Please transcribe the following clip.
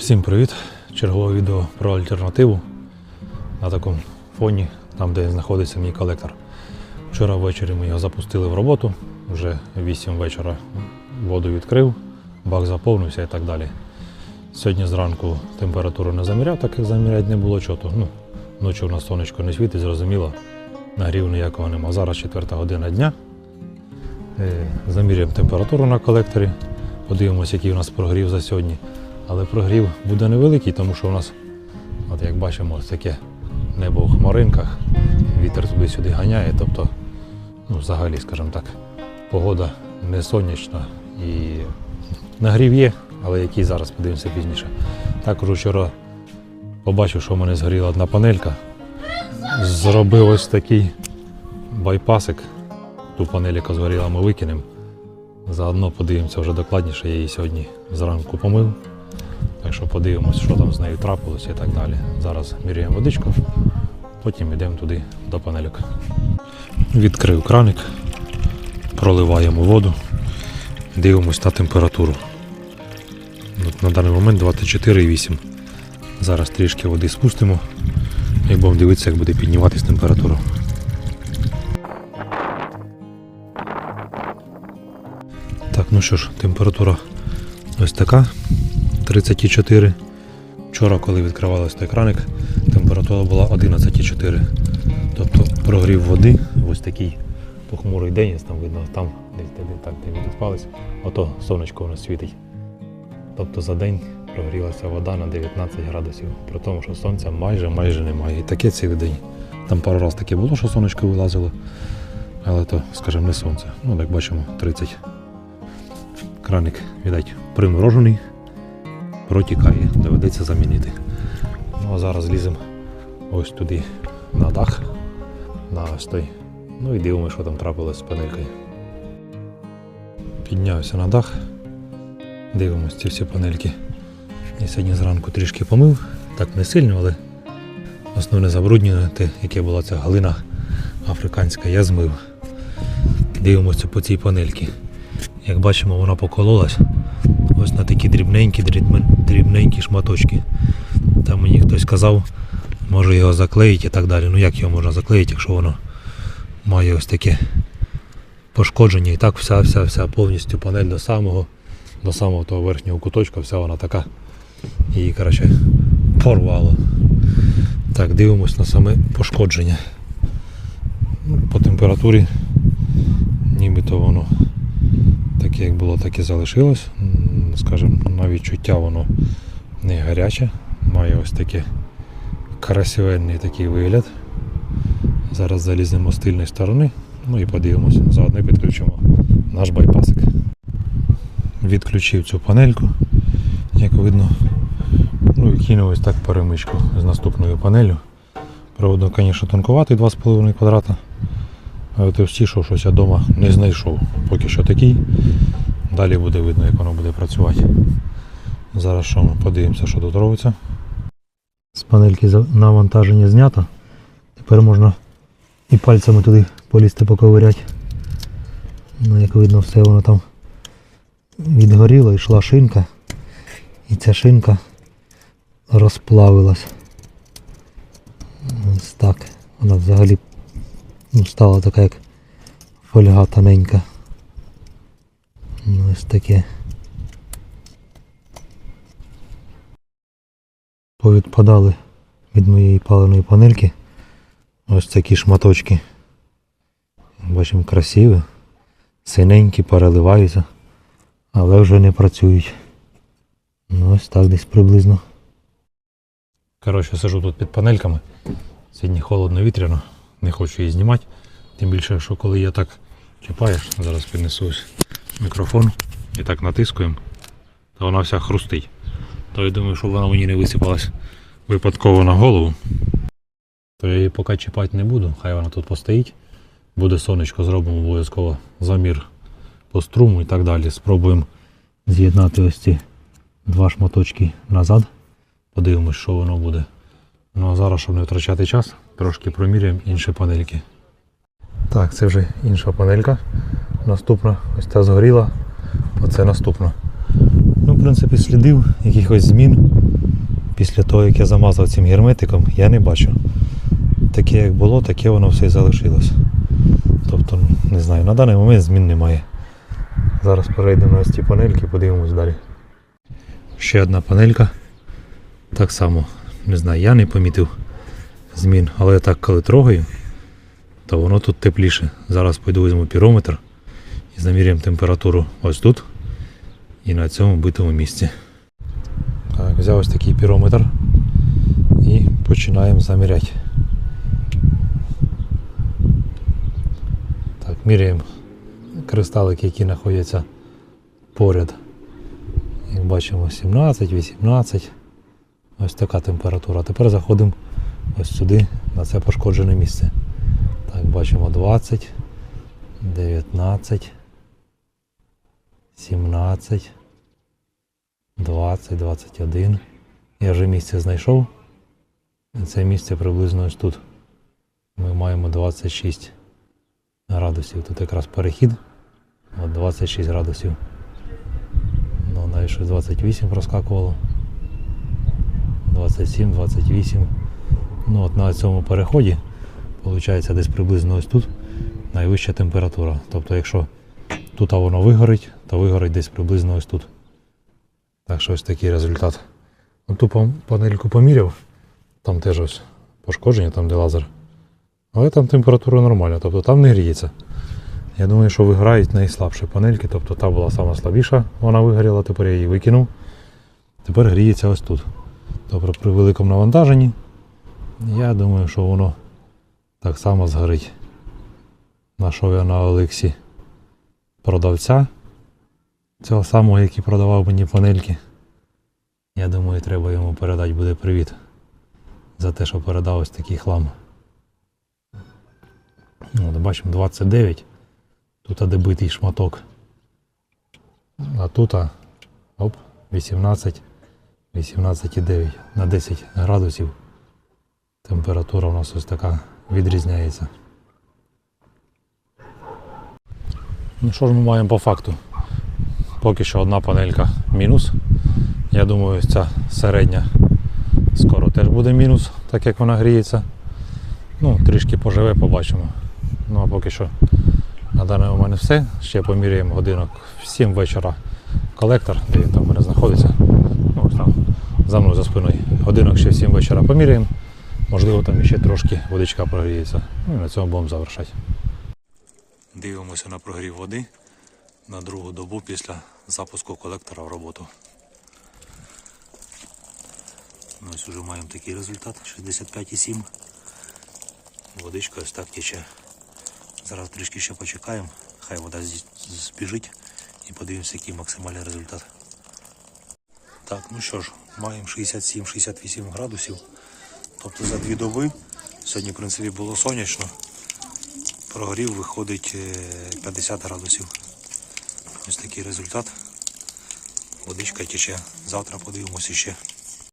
Всім привіт! Чергове відео про альтернативу на такому фоні, там де знаходиться мій колектор. Вчора ввечері ми його запустили в роботу, вже 8 вечора воду відкрив, бак заповнився і так далі. Сьогодні зранку температуру не заміряв, так як заміряти не було чого. Ну, ночі у нас сонечко не світить, зрозуміло, нагрів ніякого нема. Зараз 4 година дня. Е, Заміряємо температуру на колекторі, подивимося, який у нас прогрів за сьогодні. Але прогрів буде невеликий, тому що у нас, от як бачимо, таке небо в хмаринках, вітер туди-сюди ганяє. Тобто, ну, взагалі, скажімо так, погода не сонячна і нагрів є, але який зараз подивимося пізніше. Також вчора побачив, що в мене згоріла одна панелька. Зробив ось такий байпасик. Ту панель, яка згоріла, ми викинемо. Заодно подивимося вже докладніше, я її сьогодні зранку помив. Так що подивимось, що там з нею трапилося і так далі. Зараз міряємо водичку, потім йдемо туди до панельок. Відкрив краник, проливаємо воду, дивимось на температуру. От на даний момент 24,8. Зараз трішки води спустимо і будемо дивитися, як буде підніматися температура. Так, ну що ж, температура ось така. 34. Вчора, коли відкривалось той краник, температура була 11,4. Тобто прогрів води, ось такий похмурий день, там видно, там десь де, де, так, де ми тут спались, ото сонечко у нас світить. Тобто за день прогрілася вода на 19 градусів, при тому, що сонця майже майже немає. І таке цілий день. Там пару разів таке було, що сонечко вилазило, але то, скажімо, не сонце. Ну, як бачимо, 30. Краник, видать, приморожений протікає, доведеться замінити. Ну а зараз зліземо ось туди на дах, на ось той. Ну і дивимося, що там трапилось з панелькою. Піднявся на дах, дивимося ці всі панельки. І сьогодні зранку трішки помив, так не сильно, але основне забруднення, те, яке була ця глина африканська, я змив. Дивимося по цій панельці. Як бачимо, вона покололась ось на такі дрібненькі, дрібненькі шматочки. Там мені хтось казав, може його заклеїти і так далі. Ну як його можна заклеїти, якщо воно має ось таке пошкодження. І так вся, вся, вся повністю панель до самого, до самого того верхнього куточка, вся вона така. Її, коротше, порвало. Так, дивимось на саме пошкодження. Ну, По температурі нібито воно таке, як було, так і залишилось. Скажімо, на відчуття воно не гаряче, має ось таке красивенний такий вигляд. Зараз заліземо з тильної сторони, ну і подивимося, заодно підключимо наш байпасик. Відключив цю панельку, як видно, ну і кинув ось так перемичку з наступною панелью. Проводу, звісно, тонкуватий 2,5 квадрата. Але товстішого щось я вдома не знайшов. Поки що такий. Далі буде видно, як воно буде працювати. Зараз що ми подивимося, що тут робиться. З панельки навантаження знято. Тепер можна і пальцями туди полізти поковиряти. Ну, як видно, все воно там відгоріло, йшла шинка. І ця шинка розплавилась. Ось так. Вона взагалі ну, стала така як фольга тоненька. Ну, ось таке. Повідпадали від моєї паленої панельки. Ось такі шматочки. Бачимо красиві, синенькі, переливаються, але вже не працюють. Ну ось так десь приблизно. Коротше, сижу тут під панельками. Сьогодні холодно вітряно, не хочу її знімати. Тим більше, що коли я так чіпаєш, зараз піднесу ось мікрофон і так натискуємо, то вона вся хрустить. То я думаю, щоб вона мені не висипалась випадково на голову. То я її поки чіпати не буду, хай вона тут постоїть. Буде сонечко, зробимо обов'язково замір по струму і так далі. Спробуємо з'єднати ось ці два шматочки назад. Подивимось, що воно буде. Ну а зараз, щоб не втрачати час, трошки проміряємо інші панельки. Так, це вже інша панелька. Наступна, ось ця згоріла, оце наступна. Ну, в принципі, слідів якихось змін після того, як я замазав цим герметиком, я не бачу. Таке як було, таке воно все і залишилось. Тобто, не знаю, на даний момент змін немає. Зараз перейдемо на ось ці панельки, подивимось далі. Ще одна панелька. Так само, не знаю, я не помітив змін, але так коли трогаю, то воно тут тепліше. Зараз пойду візьму пірометр заміряємо температуру ось тут і на цьому битому місці. Так, взяв ось такий пірометр і починаємо заміряти. Так, міряємо кристалики, які знаходяться поряд. Як бачимо, 17, 18. Ось така температура. Тепер заходимо ось сюди, на це пошкоджене місце. Так, бачимо 20, 19, 17, 20, 21. Я вже місце знайшов. Це місце приблизно ось тут. Ми маємо 26 градусів. Тут якраз перехід. От 26 градусів. Ну, навіть щось 28 проскакувало. 27, 28. Ну от на цьому переході, виходить, десь приблизно ось тут найвища температура. Тобто, якщо тут воно вигорить, то вигорить десь приблизно ось тут. Так що ось такий результат. Ну, ту панельку поміряв, там теж ось пошкодження, там де лазер. Але там температура нормальна, тобто там не гріється. Я думаю, що виграють найслабші панельки, тобто та була сама слабіша, вона вигоріла, тепер я її викинув. Тепер гріється ось тут. Тобто при великому навантаженні, я думаю, що воно так само згорить. Нашов я на Олексі продавця цього самого, який продавав мені панельки. Я думаю, треба йому передати буде привіт за те, що передав ось такий хлам. От, бачимо 29. Тут добитий шматок. А тут оп, 18, 18,9 на 10 градусів. Температура у нас ось така відрізняється. Ну що ж ми маємо по факту? Поки що одна панелька мінус. Я думаю, ця середня скоро теж буде мінус, так як вона гріється. Ну, трішки поживе, побачимо. Ну а поки що на даний момент все. Ще поміряємо годинок в 7 вечора колектор, де він там мене знаходиться. Ну, там за мною за спиною. Годинок ще в 7 вечора поміряємо. Можливо, там ще трошки водичка прогріється. Ну і на цьому будемо завершати. Дивимося на прогрів води на другу добу після запуску колектора в роботу. Ну, ось вже маємо такий результат 65,7. Водичка ось так тече. Зараз трішки ще почекаємо, хай вода збіжить і подивимося, який максимальний результат. Так, ну що ж, маємо 67-68 градусів. Тобто за дві доби. Сьогодні, в принципі, було сонячно. Прогрів виходить е, 50 градусів. Ось такий результат. Водичка тече. Завтра подивимося ще.